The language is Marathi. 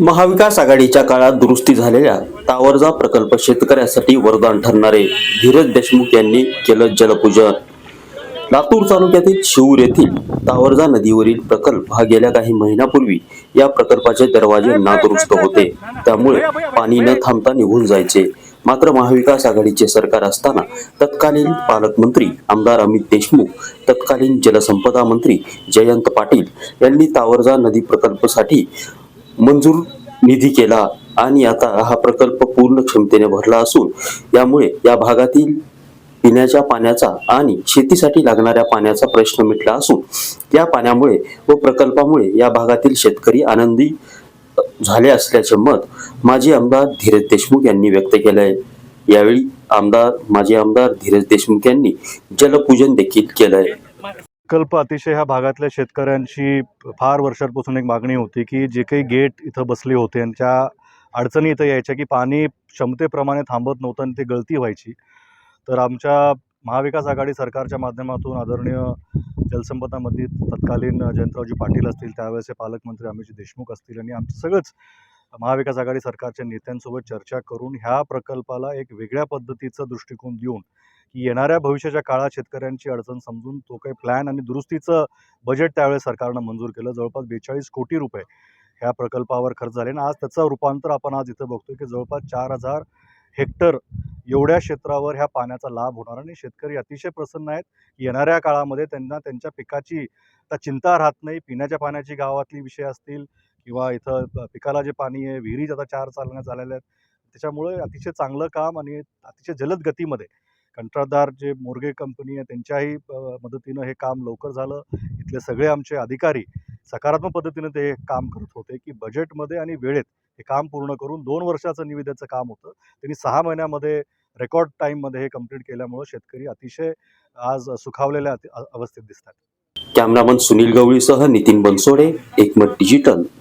महाविकास आघाडीच्या काळात दुरुस्ती झालेल्या तावरजा प्रकल्प शेतकऱ्यासाठी वरदान ठरणारे धीरज देशमुख यांनी केलं जलपूजन. लातूर तालुक्यातील शिवूर येथील तावरजा नदीवरील प्रकल्प हा गेल्या काही महिन्यापूर्वी या प्रकल्पाचे दरवाजे नादुरुस्त होते. त्यामुळे पाणी न थांबता निघून जायचे. मात्र महाविकास आघाडीचे सरकार असताना तत्कालीन पालकमंत्री आमदार अमित देशमुख तत्कालीन जलसंपदा मंत्री जयंत पाटील यांनी तावरजा नदी प्रकल्पासाठी मंजूर निधी केला आणि आता हा प्रकल्प पूर्ण क्षमतेने भरला असून यामुळे या भागातील पिण्याच्या पाण्याचा आणि शेतीसाठी लागणाऱ्या पाण्याचा प्रश्न मिटला असून या पाण्यामुळे व प्रकल्पामुळे या भागातील शेतकरी आनंदी झाले असल्याचे मत माजी आमदार धीरज देशमुख यांनी व्यक्त केले आहे यावेळी आमदार माजी आमदार धीरज देशमुख यांनी जलपूजन देखील केलंय. प्रकल्प अतिशय ह्या भागातल्या शेतकऱ्यांची फार वर्षांपासून एक मागणी होती की जे काही गेट इथं बसले होते आणि त्या अडचणी इथं यायच्या की पाणी क्षमतेप्रमाणे थांबत नव्हतं आणि ते गळती व्हायची. तर आमच्या महाविकास आघाडी सरकारच्या माध्यमातून आदरणीय जलसंपदामध्ये तत्कालीन जयंतरावजी पाटील असतील त्यावेळेसचे पालकमंत्री अमितजी देशमुख असतील आणि आमचं सगळंच महाविकास आघाडी सरकारच्या नेत्यांसोबत चर्चा करून ह्या प्रकल्पाला एक वेगळ्या पद्धतीचा दृष्टिकोन देऊन की येणाऱ्या भविष्याच्या काळात शेतकऱ्यांची अडचण समजून तो काही प्लॅन आणि दुरुस्तीचं बजेट त्यावेळेस सरकारनं मंजूर केलं. जवळपास बेचाळीस कोटी रुपये ह्या प्रकल्पावर खर्च झाले आणि आज त्याचं रूपांतर आपण आज इथं बघतोय की जवळपास चार हजार हेक्टर एवढ्या क्षेत्रावर ह्या पाण्याचा लाभ होणार आणि शेतकरी अतिशय प्रसन्न आहेत येणाऱ्या काळामध्ये त्यांना त्यांच्या पिकाची आता चिंता राहत नाही पिण्याच्या पाण्याची गावातली विषय असतील किंवा इथं पिकाला जे पाणी आहे विहिरीच आता चार चालण्यात आलेल्या आहेत. त्याच्यामुळे अतिशय चांगलं काम आणि अतिशय जलद गतीमध्ये कंत्राटदार जे मोर्गे कंपनी आहे त्यांच्याही मदतीनं हे काम लवकर झालं. इथले सगळे आमचे अधिकारी सकारात्मक पद्धतीनं ते काम करत होते की बजेटमध्ये आणि वेळेत हे काम पूर्ण करून दोन वर्षाचं निविदेचं काम होतं. त्यांनी सहा महिन्यामध्ये रेकॉर्ड टाईममध्ये हे कंप्लीट केल्यामुळं शेतकरी अतिशय आज सुखावलेल्या अवस्थेत दिसतात. Cameraman Sunil गवळीसह Nitin Bansode Ekmat digital.